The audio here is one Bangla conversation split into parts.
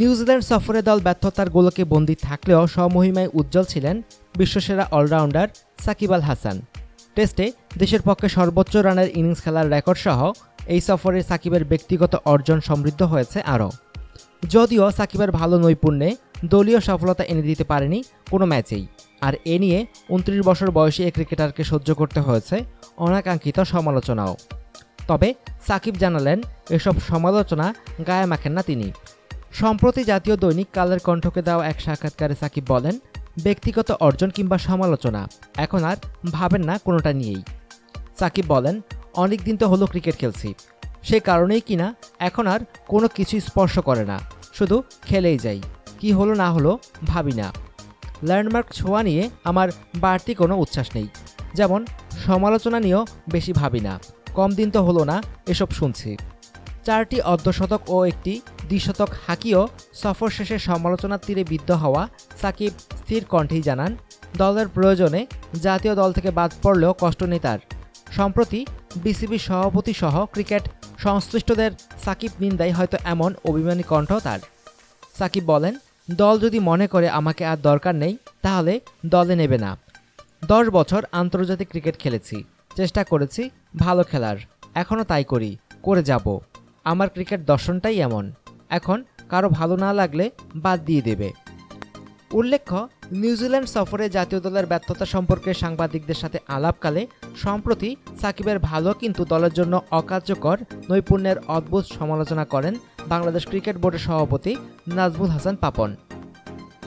নিউজিল্যান্ড সফরে দল ব্যর্থতার গোলকে বন্দী থাকলেও স্বমহিমায় উজ্জ্বল ছিলেন বিশ্বসেরা অলরাউন্ডার সাকিব আল হাসান। টেস্টে দেশের পক্ষে সর্বোচ্চ রানের ইনিংস খেলার রেকর্ড সহ এই সফরে সাকিবের ব্যক্তিগত অর্জন সমৃদ্ধ হয়েছে আরও। যদিও সাকিবের ভালো নৈপুণ্যে দলীয় সফলতা এনে দিতে পারেনি কোনো ম্যাচেই। আর এ নিয়ে উনত্রিশ বছর বয়সী এই ক্রিকেটারকে সহ্য করতে হয়েছে অনাকাঙ্ক্ষিত সমালোচনাও। তবে সাকিব জানালেন, এসব সমালোচনা গায়ে মাখেন না তিনি। সম্প্রতি জাতীয় দৈনিক কালের কণ্ঠকে দেওয়া এক সাক্ষাৎকারে সাকিব বলেন, ব্যক্তিগত অর্জন কিংবা সমালোচনা, এখন আর ভাবেন না কোনোটা নিয়েই। সাকিব বলেন, অনেক দিন তো হলো ক্রিকেট খেলছি, সে কারণেই কিনা এখন আর কোনো কিছুই স্পর্শ করে না, শুধু খেলেই যাই, কি হলো না হলো ভাবি না। ল্যান্ডমার্ক ছোঁয়া নিয়ে আমার বাড়তি কোনো উচ্ছ্বাস নেই, যেমন সমালোচনা নিয়েও বেশি ভাবি না, কম দিন তো হলো না, এসব শুনছি। চারটি অর্ধশতক ও একটি দ্বিশতক হাকিও সফর শেষে সমালোচনার তীরে বিদ্ধ হওয়া সাকিব স্থির কণ্ঠেই জানান, দলের প্রয়োজনে জাতীয় দল থেকে বাদ পড়লেও কষ্ট নেই তার। সম্প্রতি বিসিবি সভাপতি সহ ক্রিকেট সংশ্লিষ্টদের সাকিব নিন্দায় হয়তো এমন অভিমানী কণ্ঠ তার। সাকিব বলেন, দল যদি মনে করে আমাকে আর দরকার নেই, তাহলে দলে নেবে না। দশ বছর আন্তর্জাতিক ক্রিকেট খেলেছি, চেষ্টা করেছি ভালো খেলার এখনও তাই করি, করে যাব। আমার ক্রিকেট দর্শনটাই এমন। এখন কারও ভালো না লাগলে বাদ দিয়ে দেবে। উল্লেখ্য নিউজিল্যান্ড সফরে জাতীয় দলের ব্যর্থতা সম্পর্কে সাংবাদিকদের সাথে আলাপকালে সম্প্রতি সাকিবের ভালো কিন্তু দলের জন্য অকার্যকর নৈপুণ্যের অদ্ভুত সমালোচনা করেন বাংলাদেশ ক্রিকেট বোর্ডের সভাপতি নাজমুল হাসান পাপন।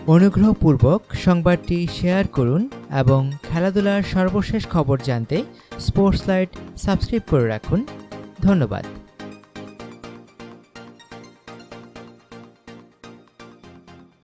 অনুগ্রহপূর্বক সংবাদটি শেয়ার করুন এবং খেলাধুলার সর্বশেষ খবর জানতে স্পোর্টস লাইট সাবস্ক্রাইব করে রাখুন। ধন্যবাদ।